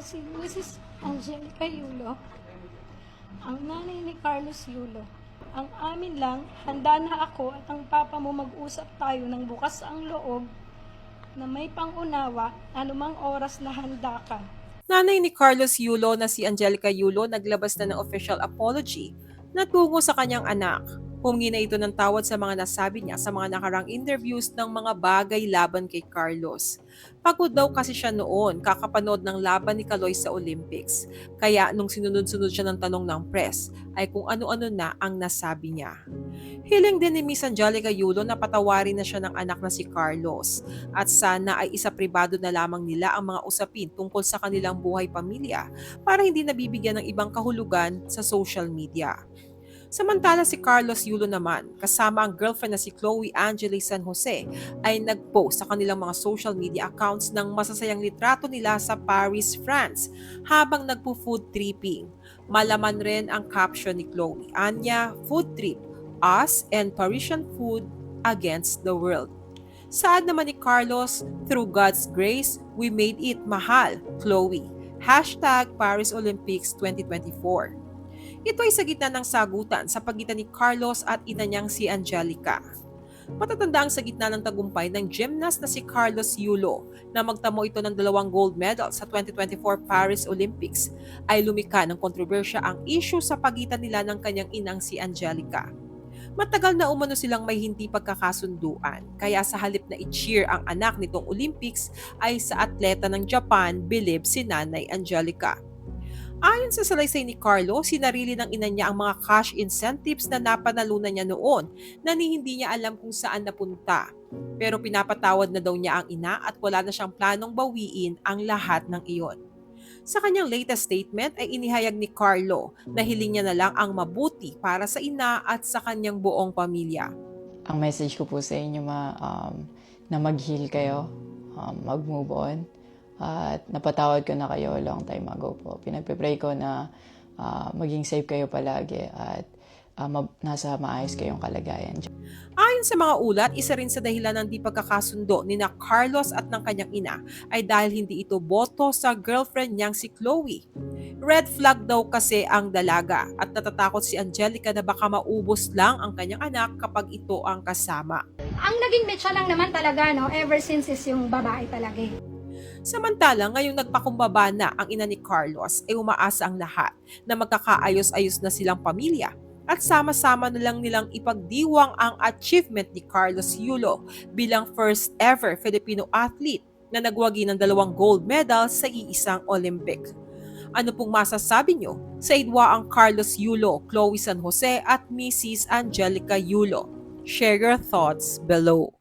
si Mrs. Angelica Yulo, ang nanay ni Carlos Yulo. Ang amin lang, handa na ako at ang papa mo mag-usap tayo ng bukas ang loob na may pangunawa anumang oras na handa ka. Nanay ni Carlos Yulo na si Angelica Yulo naglabas na ng official apology na tungo sa kanyang anak. Humingi na ito ng tawad sa mga nasabi niya sa mga nakarang interviews ng mga bagay laban kay Carlos. Pagod daw kasi siya noon kakapanood ng laban ni Kaloy sa Olympics. Kaya nung sinunod-sunod siya ng tanong ng press ay kung ano-ano na ang nasabi niya. Hiling din ni Miss Angelica Yulo na patawarin na siya ng anak na si Carlos at sana ay isa pribado na lamang nila ang mga usapin tungkol sa kanilang buhay pamilya para hindi nabibigyan ng ibang kahulugan sa social media. Samantala si Carlos Yulo naman, kasama ang girlfriend na si Chloe Angeli San Jose, ay nag-post sa kanilang mga social media accounts ng masasayang litrato nila sa Paris, France, habang nagpo-food tripping. Malaman rin ang caption ni Chloe, Anya, food trip, us and Parisian food against the world. Saad naman ni Carlos, through God's grace, we made it mahal, Chloe. Hashtag Paris Olympics 2024. Ito ay sa gitna ng sagutan sa pagitan ni Carlos at ina niyang si Angelica. Matatanda ang sa gitna ng tagumpay ng gymnast na si Carlos Yulo na magtamo ito ng dalawang gold medal sa 2024 Paris Olympics ay lumika ng kontrobersya ang issue sa pagitan nila ng kanyang inang si Angelica. Matagal na umano silang may hindi pagkakasunduan, kaya sa halip na i-cheer ang anak nitong Olympics ay sa atleta ng Japan bilib si Nanay Angelica. Ayon sa salaysay ni Carlo, sinarili ng ina niya ang mga cash incentives na napanalunan niya noon na ni hindi niya alam kung saan napunta. Pero pinapatawad na daw niya ang ina at wala na siyang planong bawiin ang lahat ng iyon. Sa kanyang latest statement ay inihayag ni Carlo na hiling niya na lang ang mabuti para sa ina at sa kanyang buong pamilya. ang message ko po sa inyo ma, um, na mag-heal kayo, um, mag-move on. At napatawad ko na kayo long time ago po. Pinagpe-pray ko na ah, maging safe kayo palagi at ah, ma- nasa maayos kayong kalagayan. Ayon sa mga ulat, isa rin sa dahilan ng di pagkakasundo ni na Carlos at ng kanyang ina ay dahil hindi ito boto sa girlfriend niyang si Chloe. Red flag daw kasi ang dalaga at natatakot si Angelica na baka maubos lang ang kanyang anak kapag ito ang kasama. Ang naging mecha lang naman talaga, no, ever since is yung babae talaga eh. Samantala, ngayong nagpakumbaba na ang ina ni Carlos ay umaasa ang lahat na magkakaayos-ayos na silang pamilya at sama-sama na lang nilang ipagdiwang ang achievement ni Carlos Yulo bilang first ever Filipino athlete na nagwagi ng dalawang gold medal sa iisang Olympic. Ano pong masasabi nyo sa idwa ang Carlos Yulo, Chloe San Jose at Mrs. Angelica Yulo? Share your thoughts below.